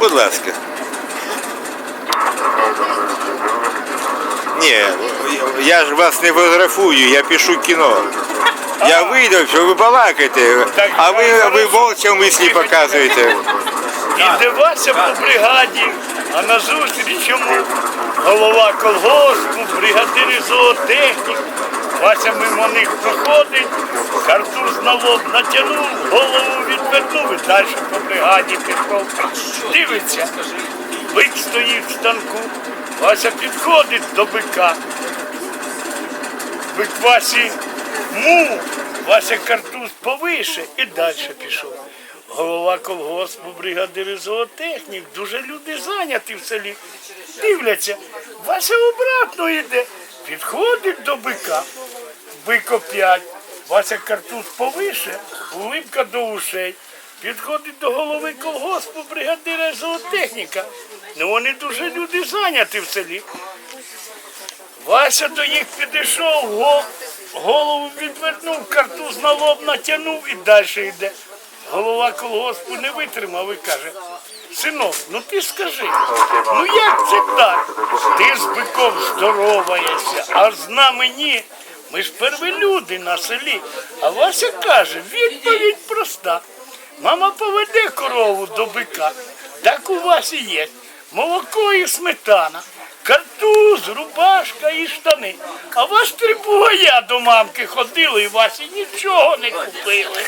Будь ласка. Ні, я ж вас не фотографую, я пишу кіно. Я вийду, що ви балакаєте, а ви, ви молча мислі показуєте. Іде Вася по бригаді, а на зустріч йому голова колгоспу, бригадир зоотехнік. Вася мимо них проходить, картуз на лоб натягнув, голову відвернув і далі по бригаді пішов. Дивиться, бик стоїть в станку. Вася підходить до бика. Бик Васі му, Вася картуз повише і далі пішов. Голова колгоспу, бригадир зоотехнік, дуже люди зайняті в селі. Дивляться, Вася обратно йде, підходить до бика. Бик опять. Вася картуз повише, улипка до ушей. Підходить до голови колгоспу, бригадира зоотехніка. Ну вони дуже люди зайняті в селі. Вася до їх підійшов, голову відвернув, картуз на лоб натягнув і далі йде. Голова колгоспу не витримав і каже, синок, ну ти скажи, ну як це так? Ти з биком здороваєшся, а з нами ні. Ми ж перві люди на селі. А Вася каже, відповідь проста. Мама поведе корову до бика. Так у вас і є. Молоко і сметана, картуз, рубашка і штани. А вас три бугая до мамки ходили і вас і нічого не купили.